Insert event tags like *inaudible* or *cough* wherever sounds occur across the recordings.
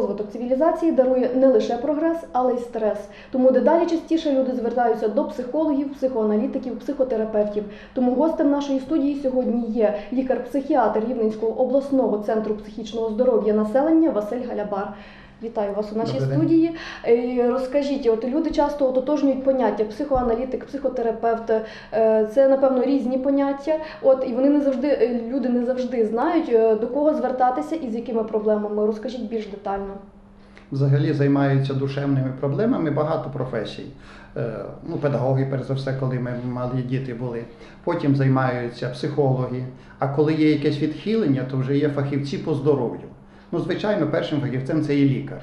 розвиток цивілізації дарує не лише прогрес, але й стрес. Тому дедалі частіше люди звертаються до психологів, психоаналітиків, психотерапевтів. Тому гостем нашої студії сьогодні є лікар-психіатр Рівненського обласного центру психічного здоров'я населення Василь Галябар. Вітаю вас у нашій Добрий день. студії. Е, Розкажіть, от люди часто ототожнюють поняття психоаналітик, психотерапевт. Е, Це напевно різні поняття. От і вони не завжди е, люди не завжди знають до кого звертатися і з якими проблемами. Розкажіть більш детально. Взагалі займаються душевними проблемами багато професій. Ну, педагоги, перш за все, коли ми малі діти були. Потім займаються психологи. А коли є якесь відхилення, то вже є фахівці по здоров'ю. Ну, звичайно, першим фахівцем це є лікар.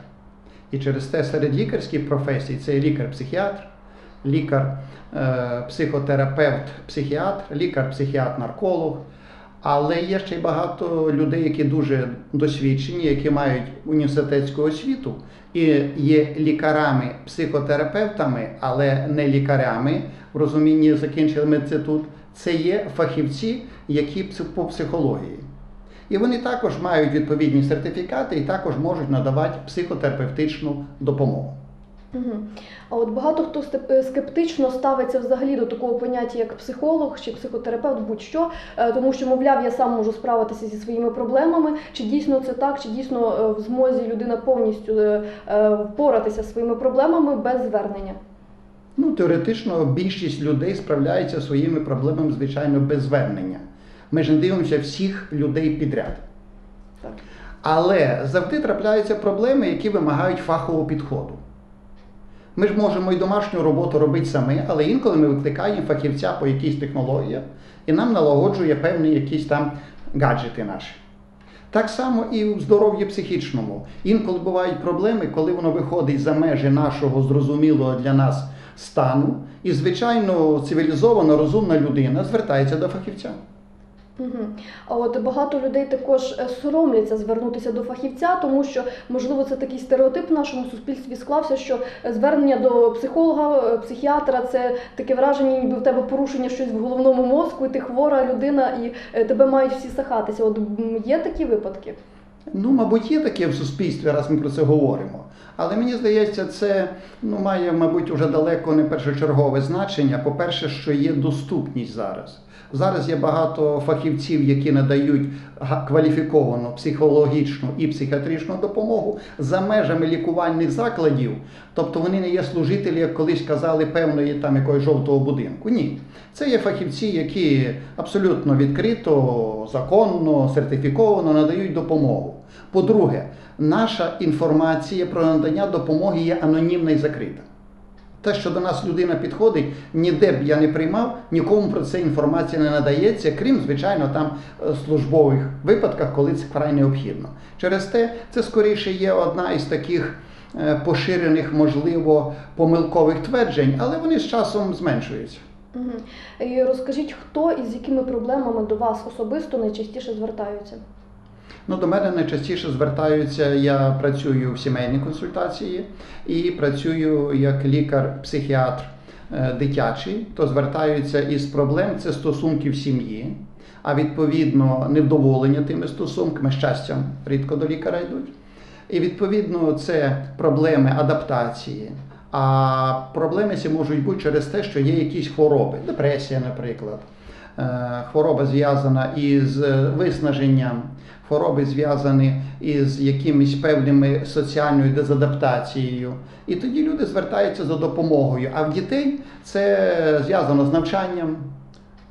І через те серед лікарських професій це є лікар-психіатр, лікар, е, психіатр, лікар-психіатр-нарколог. Але є ще й багато людей, які дуже досвідчені, які мають університетську освіту і є лікарами, психотерапевтами, але не лікарями в розумінні закінчили мединститут. Це є фахівці, які по психології. І вони також мають відповідні сертифікати і також можуть надавати психотерапевтичну допомогу. Угу. А от багато хто е, скептично ставиться взагалі до такого поняття, як психолог чи психотерапевт, будь-що, е, тому що, мовляв, я сам можу справитися зі своїми проблемами. Чи дійсно це так, чи дійсно е, в змозі людина повністю впоратися зі своїми проблемами без звернення? Ну, теоретично більшість людей справляється зі своїми проблемами, звичайно, без звернення. Ми ж не дивимося всіх людей підряд. Так. Але завжди трапляються проблеми, які вимагають фахового підходу. Ми ж можемо і домашню роботу робити самі, але інколи ми викликаємо фахівця по якійсь технології і нам налагоджує певні якісь там гаджети наші. Так само і в здоров'ї психічному. Інколи бувають проблеми, коли воно виходить за межі нашого зрозумілого для нас стану, і, звичайно, цивілізована, розумна людина звертається до фахівця. Угу. А от багато людей також е, соромляться звернутися до фахівця, тому що можливо це такий стереотип в нашому суспільстві склався, що е, звернення до психолога, е, психіатра це таке враження, ніби в тебе порушення щось в головному мозку, і ти хвора людина, і тебе мають всі сахатися. От є такі випадки? Ну, мабуть, є таке в суспільстві, раз ми про це говоримо. Але мені здається, це ну, має, мабуть, уже далеко не першочергове значення. По-перше, що є доступність зараз. Зараз є багато фахівців, які надають кваліфіковану психологічну і психіатричну допомогу за межами лікувальних закладів. Тобто вони не є служителі, як колись казали, певної там якогось жовтого будинку. Ні. Це є фахівці, які абсолютно відкрито, законно, сертифіковано надають допомогу. По-друге, наша інформація про надання допомоги є анонімна і закрита. Те, що до нас людина підходить, ніде б я не приймав, нікому про це інформація не надається, крім, звичайно, там е, службових випадках, коли це вкрай необхідно. Через те, це скоріше є одна із таких е, поширених, можливо, помилкових тверджень, але вони з часом зменшуються. І розкажіть, хто і з якими проблемами до вас особисто найчастіше звертаються? Ну, до мене найчастіше звертаються. Я працюю в сімейній консультації і працюю як лікар-психіатр е, дитячий, то звертаються із проблем це стосунки в сім'ї, а відповідно невдоволення тими стосунками, щастям рідко до лікаря йдуть. І відповідно це проблеми адаптації. А проблеми ці можуть бути через те, що є якісь хвороби, депресія, наприклад. Е, Хвороба зв'язана із е, виснаженням, хвороби зв'язані із якимись певними соціальною дезадаптацією. І тоді люди звертаються за допомогою. А в дітей це зв'язано з навчанням,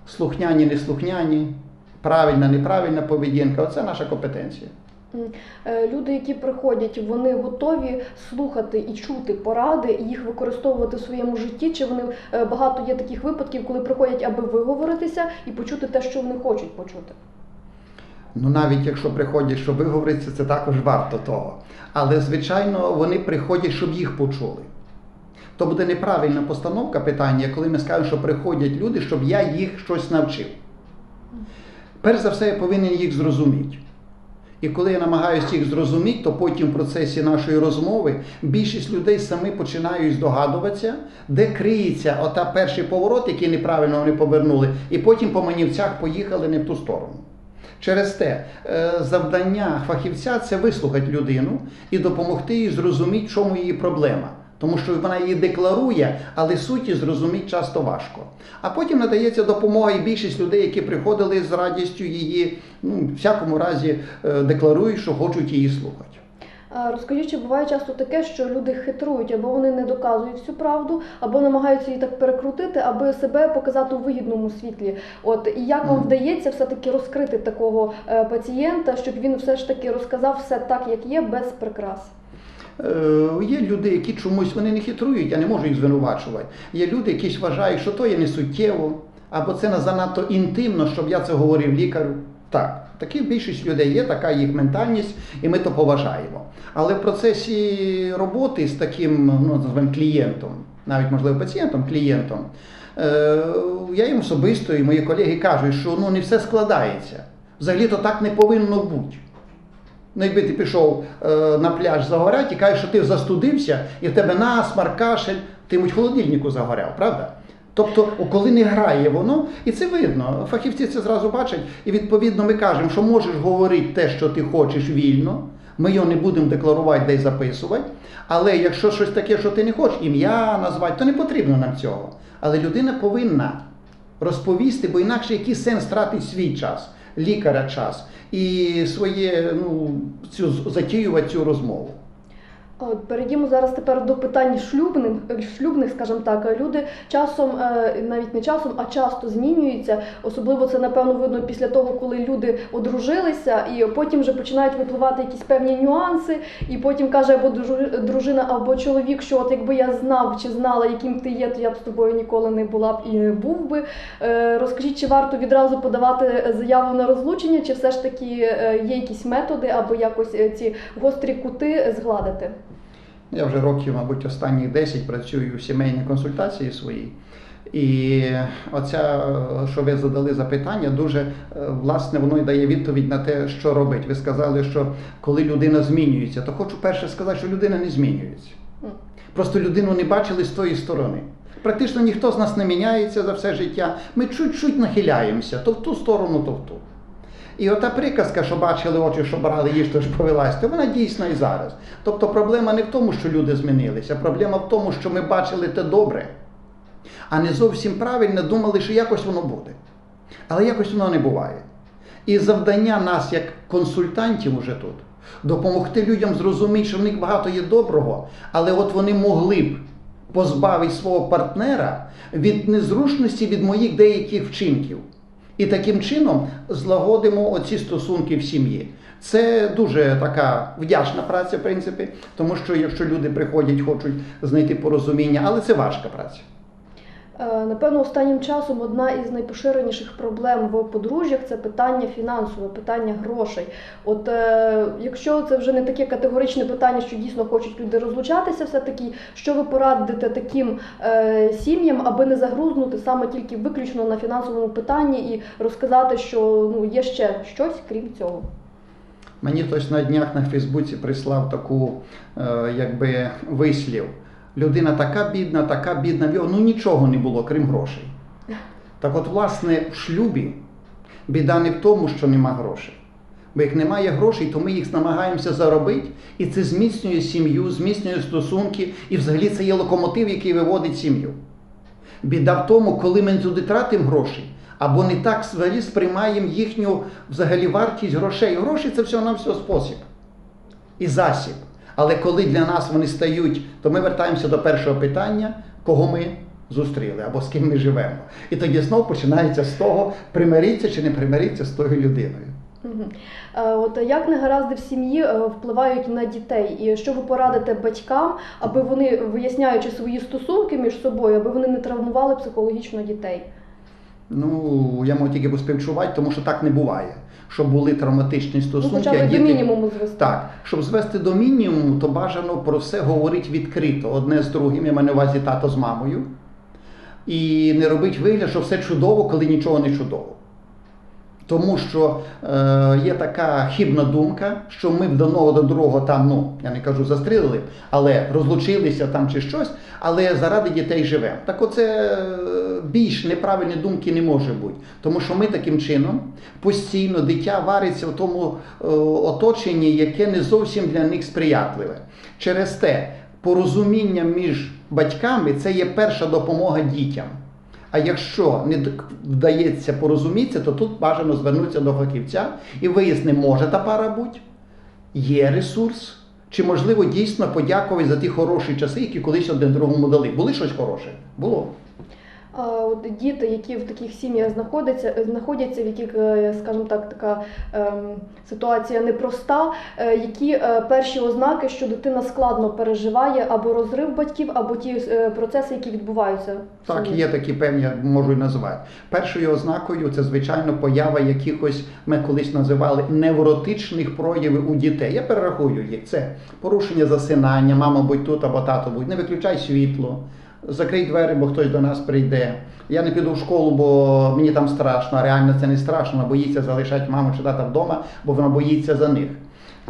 слухняні, неслухняні, правильна, неправильна поведінка. Оце наша компетенція. Е, Люди, які приходять, вони готові слухати і чути поради, і їх використовувати в своєму житті. Чи вони е, багато є таких випадків, коли приходять, аби виговоритися і почути те, що вони хочуть почути? Ну, навіть якщо приходять, щоб виговоритися, це також варто того. Але, звичайно, вони приходять, щоб їх почули. То буде неправильна постановка питання, коли ми скажемо, що приходять люди, щоб я їх щось навчив. Перш за все, я повинен їх зрозуміти. І коли я намагаюся їх зрозуміти, то потім в процесі нашої розмови більшість людей самі починають здогадуватися, де криється ота перший поворот, який неправильно вони повернули, і потім по манівцях поїхали не в ту сторону. Через те е, завдання фахівця це вислухати людину і допомогти їй зрозуміти, чому її проблема. Тому що вона її декларує, але суті зрозуміти часто важко. А потім надається допомога, і більшість людей, які приходили з радістю її, ну, в всякому разі, е, декларують, що хочуть її слухати. А Розкажіть, чи буває часто таке, що люди хитрують, або вони не доказують всю правду, або намагаються її так перекрутити, аби себе показати у вигідному світлі. От і як вам вдається все-таки розкрити такого е, пацієнта, щоб він все ж таки розказав все так, як є, без прикрас? Е, Є люди, які чомусь вони не хитрують, я не можу їх звинувачувати. Є люди, які вважають, що то є не суттєво, або це занадто інтимно, щоб я це говорив лікарю. Так, такі більшість людей є, така їх ментальність, і ми то поважаємо. Але в процесі роботи з таким ну, називаємо клієнтом, навіть можливо пацієнтом, клієнтом, е, я їм особисто і мої колеги кажуть, що ну, не все складається. Взагалі то так не повинно бути. Ну, якби ти пішов е, на пляж загоряти і кажеш, що ти застудився, і в тебе насмар, кашель, ти муть холодильнику загоряв, правда? Тобто, коли не грає воно, і це видно, фахівці це зразу бачать, і відповідно ми кажемо, що можеш говорити те, що ти хочеш вільно, ми його не будемо декларувати, де й записувати. Але якщо щось таке, що ти не хочеш, ім'я назвати, то не потрібно нам цього. Але людина повинна розповісти, бо інакше який сенс тратить свій час, лікаря час і своє ну, цю затіювати цю розмову. От перейдімо зараз тепер до питань шлюбних, шлюбних, скажімо так. Люди часом, е, навіть не часом, а часто змінюються. Особливо це напевно видно після того, коли люди одружилися, і потім вже починають випливати якісь певні нюанси. І потім каже або дружи- дружина, або чоловік, що от якби я знав чи знала, яким ти є, то я б з тобою ніколи не була б і не був би. Е, Розкажіть, чи варто відразу подавати заяву на розлучення, чи все ж таки е, є якісь методи, аби якось е, ці гострі кути згладити? Я вже років, мабуть, останні 10 працюю в сімейній консультації своїй. І оця, що ви задали запитання, дуже е, власне воно й дає відповідь на те, що робить. Ви сказали, що коли людина змінюється, то хочу перше сказати, що людина не змінюється. Просто людину не бачили з тої сторони. Практично ніхто з нас не міняється за все життя. Ми чуть-чуть нахиляємося, то в ту сторону, то в ту. І ота приказка, що бачили очі, що брали їж, то ж повелась, то вона дійсна і зараз. Тобто проблема не в тому, що люди змінилися, проблема в тому, що ми бачили те добре, а не зовсім правильно думали, що якось воно буде. Але якось воно не буває. І завдання нас, як консультантів, уже тут, допомогти людям зрозуміти, що в них багато є доброго, але от вони могли б позбавити свого партнера від незручності від моїх деяких вчинків. І таким чином злагодимо оці стосунки в сім'ї. Це дуже така вдячна праця, в принципі, тому що якщо люди приходять, хочуть знайти порозуміння, але це важка праця. Е, Напевно, останнім часом одна із найпоширеніших проблем в подружжях це питання фінансове, питання грошей. От е, якщо це вже не таке категоричне питання, що дійсно хочуть люди розлучатися, все таки, що ви порадите таким е, сім'ям, аби не загрузнути саме тільки виключно на фінансовому питанні і розказати, що ну є ще щось крім цього. Мені хтось на днях на Фейсбуці прислав таку, е, якби вислів. Людина така бідна, така бідна, ну нічого не було, крім грошей. Так от, власне, в шлюбі біда не в тому, що нема грошей. Бо як немає грошей, то ми їх намагаємося заробити, і це зміцнює сім'ю, зміцнює стосунки, і взагалі це є локомотив, який виводить сім'ю. Біда в тому, коли ми туди тратимо гроші, або не так взагалі сприймаємо їхню взагалі вартість грошей. Гроші це всього на все спосіб і засіб. Але коли для нас вони стають, то ми вертаємося до першого питання, кого ми зустріли або з ким ми живемо. І тоді знов починається з того, примиритися чи не примиритися з тою людиною. Е, От як негаразди в сім'ї е, впливають на дітей, і що ви порадите батькам, аби вони, виясняючи свої стосунки між собою, аби вони не травмували психологічно дітей? Ну, я можу тільки поспівчувати, тому що так не буває. Щоб були травматичні Ну, стосунки, Ну, а діти... до мінімуму звести. Так, щоб звести до мінімуму, то бажано про все говорити відкрито, одне з другим, я маю на увазі тато з мамою. І не робити вигляд, що все чудово, коли нічого не чудово. Тому що е, є така хибна думка, що ми б до одного до другого там, ну я не кажу застрілили, але розлучилися там чи щось, але заради дітей живемо. Так оце е, більш неправильні думки не може бути. Тому що ми таким чином постійно дитя вариться в тому е, оточенні, яке не зовсім для них сприятливе. Через те порозуміння між батьками це є перша допомога дітям. А якщо не вдається порозумітися, то тут бажано звернутися до фахівця і вияснити, може та пара бути, є ресурс, чи можливо дійсно подякувати за ті хороші часи, які колись один другому дали. Були щось хороше? Було. От діти, які в таких сім'ях знаходяться, знаходяться, в яких, е, скажімо так, така ем, ситуація непроста, е, які е, перші ознаки, що дитина складно переживає або розрив батьків, або ті процеси, які відбуваються. Так, є такі певні, можу і називати. Першою ознакою це, звичайно, поява якихось, ми колись називали невротичних проявів у дітей. Я перерахую їх. Це порушення засинання, мама будь тут або тато будь, не виключай світло, закрий двері, бо хтось до нас прийде. Я не піду в школу, бо мені там страшно, а реально це не страшно, вона боїться залишати маму чи тата вдома, бо вона боїться за них.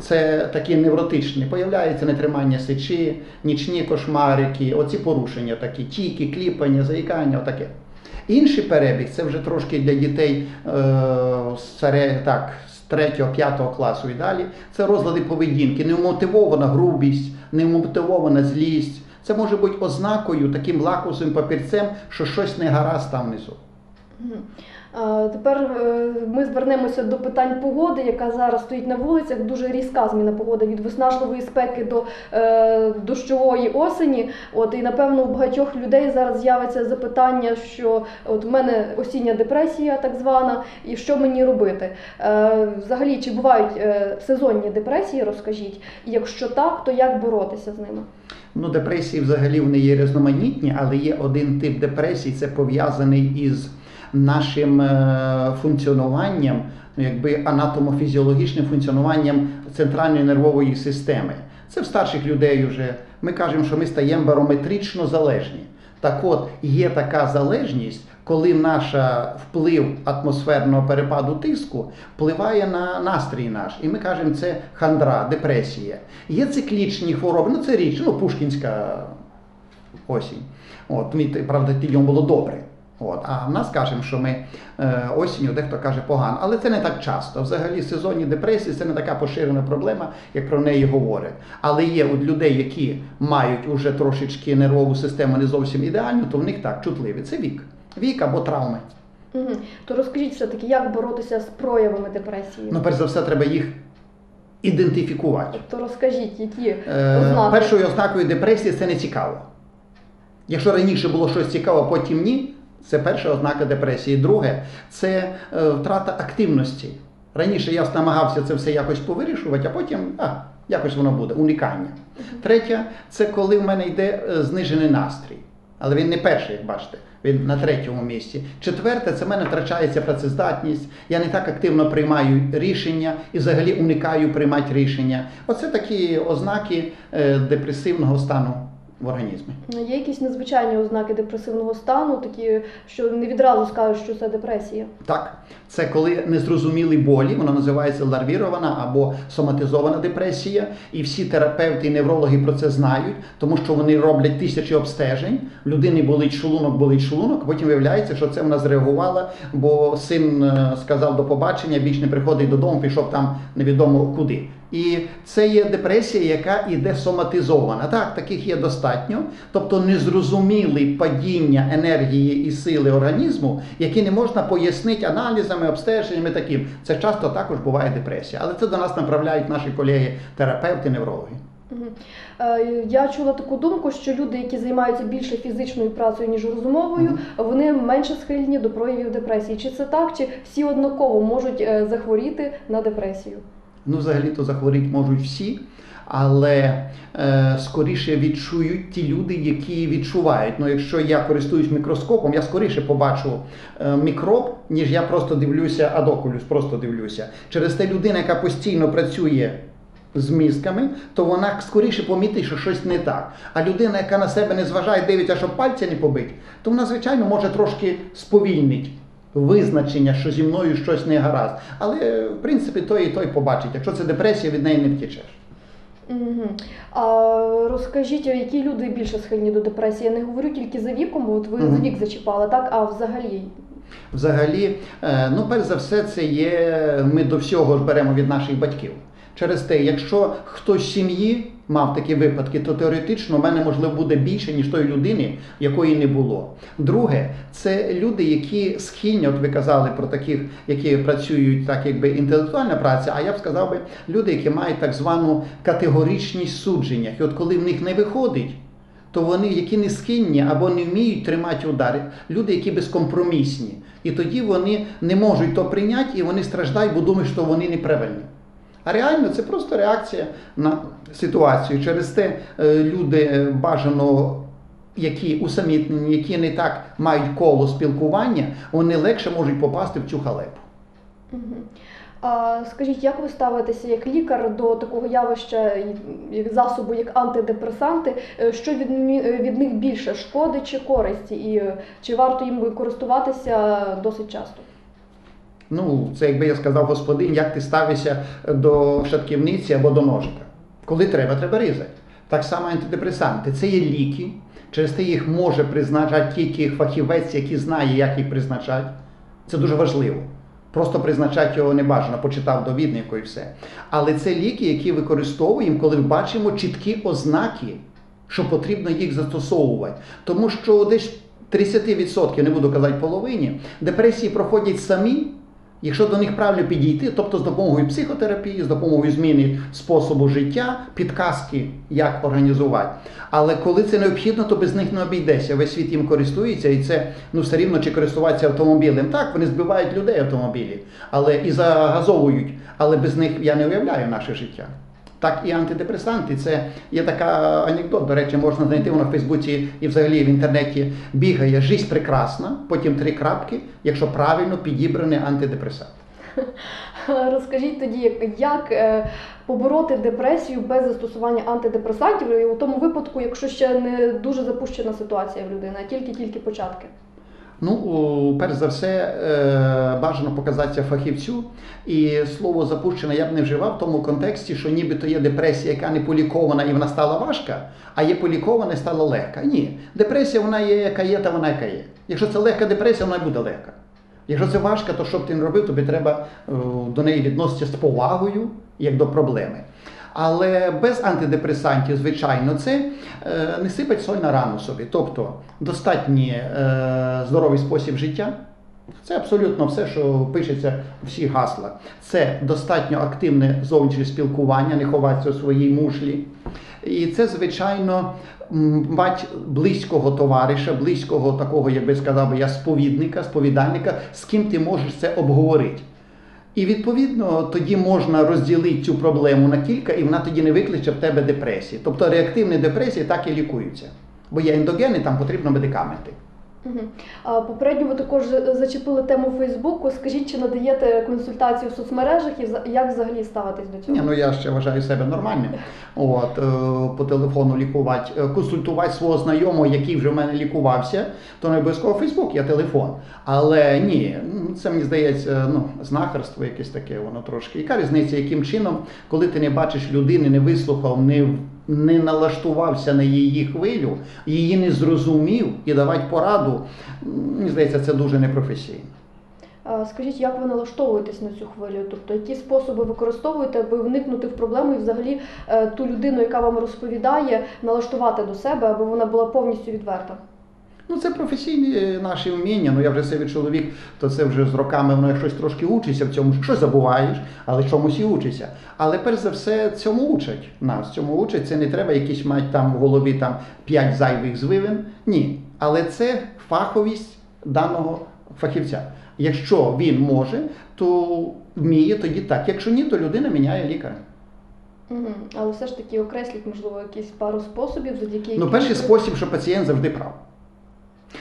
Це такі невротичні. Появляється нетримання сечі, нічні кошмарики, оці порушення такі, тіки, кліпання, заїкання, отаке. Інший перебіг це вже трошки для дітей е, так, з 3-5 класу і далі. Це розлади поведінки, немотивована грубість, немотивована злість. Це може бути ознакою, таким лакусовим папірцем, що щось не гаразд там внизу. Тепер е, ми звернемося до питань погоди, яка зараз стоїть на вулицях. Дуже різка зміна погоди від виснажливої спеки до е, дощової осені. От і напевно у багатьох людей зараз з'явиться запитання, що от в мене осіння депресія, так звана, і що мені робити? Е, взагалі, чи бувають сезонні депресії? Розкажіть, і якщо так, то як боротися з ними? Ну, депресії взагалі вони є різноманітні, але є один тип депресії, це пов'язаний із нашим е, функціонуванням, ну, якби анатомофізіологічним функціонуванням центральної нервової системи. Це в старших людей вже. Ми кажемо, що ми стаємо барометрично залежні. Так от, є така залежність, коли наш вплив атмосферного перепаду тиску впливає на настрій наш. І ми кажемо, це хандра, депресія. Є циклічні хвороби, ну це річ, ну пушкінська осінь. От, правда, тоді було добре. От, а в нас кажемо, що ми е, осінню дехто каже погано, але це не так часто. Взагалі сезонні депресії це не така поширена проблема, як про неї говорять. Але є у людей, які мають уже трошечки нервову систему не зовсім ідеальну, то в них так чутливі. Це вік. Вік або травми. Угу. То розкажіть все-таки, як боротися з проявами депресії? Ну, перш за все, треба їх ідентифікувати. То розкажіть, які Е, ознаки? першою ознакою депресії це не цікаво. Якщо раніше було щось цікаве, потім ні, це перша ознака депресії. Друге це е, втрата активності. Раніше я намагався це все якось повирішувати, а потім а, якось воно буде, уникання. Третє це коли в мене йде е, знижений настрій. Але він не перший, як бачите, він на третьому місці. Четверте, це в мене втрачається працездатність, я не так активно приймаю рішення і взагалі уникаю приймати рішення. Оце такі ознаки е, депресивного стану в організмі. Є якісь надзвичайні ознаки депресивного стану, такі, що не відразу скажуть, що це депресія. Так, це коли незрозумілі болі, воно називається ларвірована або соматизована депресія, і всі терапевти і неврологи про це знають, тому що вони роблять тисячі обстежень. Людині болить шлунок, болить шлунок. Потім виявляється, що це вона зреагувала, бо син е, сказав до побачення, більш не приходить додому, пішов там невідомо куди. І це є депресія, яка іде соматизована. Так, таких є достатньо, тобто незрозумілі падіння енергії і сили організму, які не можна пояснити аналізами, обстеженнями таким. Це часто також буває депресія. Але це до нас направляють наші колеги, терапевти, неврологи. Е, Я чула таку думку, що люди, які займаються більше фізичною працею, ніж розумовою, вони менше схильні до проявів депресії. Чи це так, чи всі однаково можуть е, захворіти на депресію? Ну, взагалі-то захворіти можуть всі, але е, скоріше відчують ті люди, які відчувають. Ну, якщо я користуюсь мікроскопом, я скоріше побачу е, мікроб, ніж я просто дивлюся адокулюс, просто дивлюся. Через те людина, яка постійно працює. З мізками, то вона скоріше помітить, що щось не так. А людина, яка на себе не зважає, дивиться, щоб пальця не побить, то вона, звичайно, може трошки сповільнити визначення, що зі мною щось не гаразд. Але в принципі той і той побачить. Якщо це депресія, від неї не втічеш. Угу. А розкажіть, які люди більше схильні до депресії? Я не говорю тільки за віком, бо от ви Мгм. за вік зачіпали, так? А взагалі. Взагалі, е, ну перш за все, це є. Ми до всього ж беремо від наших батьків. Через те, якщо хтось з сім'ї мав такі випадки, то теоретично в мене можливо буде більше, ніж тої людини, якої не було. Друге, це люди, які схильні, от ви казали про таких, які працюють так, якби інтелектуальна праця, а я б сказав би люди, які мають так звану категоричність судження. І от коли в них не виходить, то вони, які не схильні або не вміють тримати удари, люди, які безкомпромісні. І тоді вони не можуть то прийняти, і вони страждають, бо думають, що вони неправильні. А реально це просто реакція на ситуацію. Через те е, люди е, бажано, які усамітнені, які не так мають коло спілкування, вони легше можуть попасти в цю халепу. А скажіть, як ви ставитеся як лікар до такого явища, як засобу, як антидепресанти? Е, Що від, від них більше шкоди чи користі? І чи варто їм користуватися досить часто? Ну, це якби я сказав господин, як ти ставишся до шатківниці або до ножика. Коли треба, треба різати. Так само антидепресанти. Це є ліки. Через те їх може призначати тільки фахівець, який знає, як їх призначати. Це дуже важливо. Просто призначати його не бажано, почитав довіднику і все. Але це ліки, які використовуємо, коли бачимо чіткі ознаки, що потрібно їх застосовувати. Тому що десь 30%, не буду казати половині, депресії проходять самі, якщо до них правильно підійти, тобто з допомогою психотерапії, з допомогою зміни способу життя, підказки, як організувати. Але коли це необхідно, то без них не обійдеться. Весь світ їм користується, і це ну все рівно чи користуватися автомобілем. Так, вони збивають людей автомобілі, але і загазовують. Але без них я не уявляю наше життя. Так і антидепресанти. Це є така анекдот, до речі, можна знайти воно в Фейсбуці і взагалі в інтернеті бігає Жизнь прекрасна, потім три крапки, якщо правильно підібраний антидепресант. *laughs* Розкажіть тоді, як- е, побороти депресію без застосування антидепресантів, і у тому випадку, якщо ще не дуже запущена ситуація в людини, а тільки-тільки початки. Ну, перш за все, е, бажано показатися фахівцю. І слово запущене я б не вживав в тому контексті, що нібито є депресія, яка не полікована і вона стала важка, а є полікована і стала легка. Ні, депресія вона є, яка є, та вона яка є. Якщо це легка депресія, вона буде легка. Якщо це важка, то що б ти не робив, тобі треба е, до неї відноситися з повагою, як до проблеми. Але без антидепресантів, звичайно, це е, не сипать соль на рану собі. Тобто достатній е, здоровий спосіб життя. Це абсолютно все, що пишеться у всіх гаслах. Це достатньо активне зовнішнє спілкування, не ховатися у своїй мушлі. І це, звичайно, м, мати близького товариша, близького такого, як би сказав я, сповідника, сповідальника, з ким ти можеш це обговорити. І відповідно тоді можна розділити цю проблему на кілька, і вона тоді не викличе в тебе депресії. Тобто реактивні депресії так і лікуються. Бо є ендогени, там потрібно медикаменти. Попередньо ви також зачепили тему Фейсбуку. Скажіть, чи надаєте консультації в соцмережах і як взагалі ставитись до цього? Ні, ну я ще вважаю себе нормальним. От, е, по телефону лікувати, Е, консультувати свого знайомого, який вже в мене лікувався, то не обов'язково Фейсбук, є телефон. Але ні, це мені здається, ну, знахарство якесь таке, воно трошки. Яка різниця, яким чином, коли ти не бачиш людини, не вислухав, не, не налаштувався на її хвилю, її не зрозумів і давати пораду, мені здається, це дуже непрофесійно. Скажіть, як ви налаштовуєтесь на цю хвилю? Тобто, які способи використовуєте, аби вникнути в проблему і взагалі е, ту людину, яка вам розповідає, налаштувати до себе, аби вона була повністю відверта? Ну, це професійні е, наші вміння. Ну я вже себе чоловік, то це вже з роками воно як щось трошки учиться в цьому, щось забуваєш, але чомусь і учишся. Але перш за все цьому учать нас. Цьому учать. Це не треба якісь мати там в голові там п'ять зайвих звивин. Ні. Але це фаховість даного фахівця. Якщо він може, то вміє тоді так. Якщо ні, то людина міняє лікаря. Угу. Але все ж таки окресліть, можливо, якісь пару способів, завдяки Ну, перший спосіб, що пацієнт завжди прав.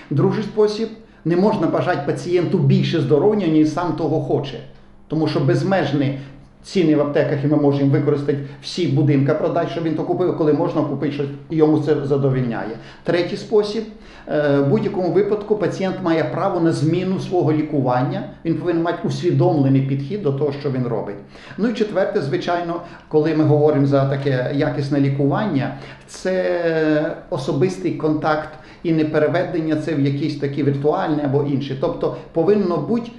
Другий спосіб не можна бажати пацієнту більше здоров'я, ніж сам того хоче. Тому що безмежне ціни в аптеках, і ми можемо використати всі будинки продати, щоб він то купив, коли можна купити щось, і йому це задовільняє. Третій спосіб. е, В будь-якому випадку пацієнт має право на зміну свого лікування. Він повинен мати усвідомлений підхід до того, що він робить. Ну і четверте, звичайно, коли ми говоримо за таке якісне лікування, це особистий контакт і не переведення це в якісь такі віртуальні або інші. Тобто повинно бути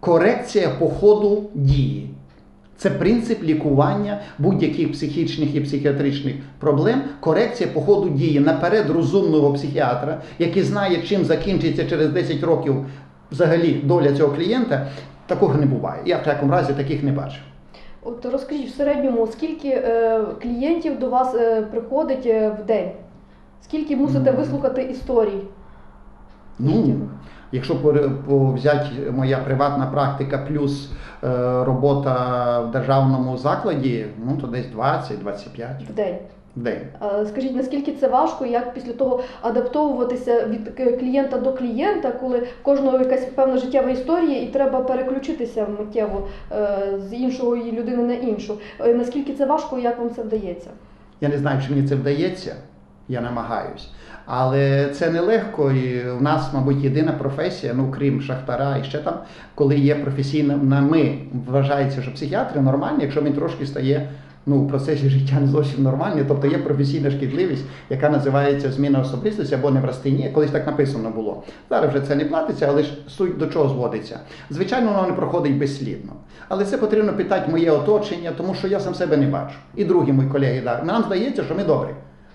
корекція по ходу дії. Це принцип лікування будь-яких психічних і психіатричних проблем, корекція по ходу дії наперед розумного психіатра, який знає, чим закінчиться через 10 років взагалі доля цього клієнта. Такого не буває. Я в такому разі таких не бачив. От розкажіть в середньому, скільки е, клієнтів до вас е, приходить е, в день? Скільки мусите вислухати історій? Ну, якщо взяти моя приватна практика плюс е, робота в державному закладі, ну то десь 20-25 В день. в день. Скажіть, наскільки це важко, як після того адаптовуватися від клієнта до клієнта, коли в кожного якась певна життєва історія, і треба переключитися миттєво е, з іншої людини на іншу? Е, Наскільки це важко як вам це вдається? Я не знаю, чи мені це вдається, я намагаюсь. Але це нелегко, і в нас, мабуть, єдина професія, ну крім шахтара, і ще там, коли є професійна на ми, вважається, що психіатр нормальний, якщо він трошки стає ну, в процесі життя не зовсім нормальний, тобто є професійна шкідливість, яка називається зміна особистості або неврастенія, колись так написано було. Зараз вже це не платиться, але ж суть до чого зводиться. Звичайно, воно не проходить безслідно. Але це потрібно питати моє оточення, тому що я сам себе не бачу. І другі мої колеги, да. нам здається, що ми добрі,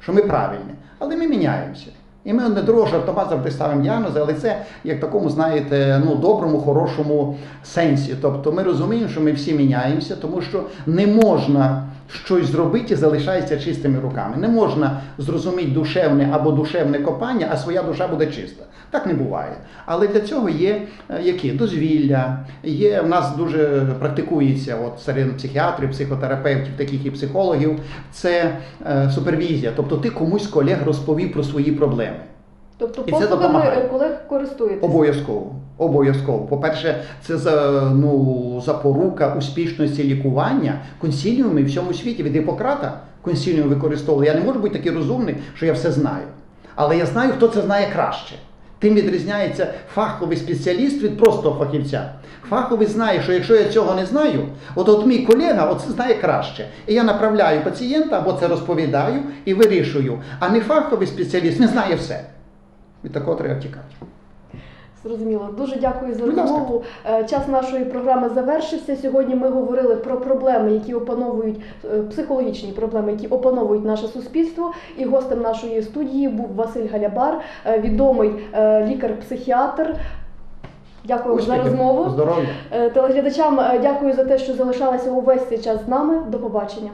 що ми правильні, але ми міняємося. І ми не другого жартома завжди ставимо діагнози, але це як такому, знаєте, ну доброму, хорошому сенсі. Тобто ми розуміємо, що ми всі міняємося, тому що не можна щось зробити і залишається чистими руками. Не можна зрозуміти душевне або душевне копання, а своя душа буде чиста. Так не буває. Але для цього є е, які дозвілля, є в нас дуже практикується от серед психіатрів, психотерапевтів, таких і психологів. Це е, супервізія. Тобто ти комусь колег розповів про свої проблеми. Тобто І послугами колег користуєтесь? Обов'язково. Обов'язково. По-перше, це за, ну, запорука успішності лікування консіліуми в всьому світі від Гіппократа консіліум використовували. Я не можу бути такий розумний, що я все знаю. Але я знаю, хто це знає краще. Тим відрізняється фаховий спеціаліст від простого фахівця. Фаховий знає, що якщо я цього не знаю, от, от мій колега оце знає краще. І я направляю пацієнта або це розповідаю і вирішую. А не фаховий спеціаліст не знає все. Від такого треба втікати. Зрозуміло. Дуже дякую за розмову. Е, Час нашої програми завершився. Сьогодні ми говорили про проблеми, які опановують е, психологічні проблеми, які опановують наше суспільство. І гостем нашої студії був Василь Галябар, е, відомий лікар-психіатр. Дякую за розмову. Здоров'я. Телеглядачам дякую за те, що залишалися увесь цей час з нами. До побачення.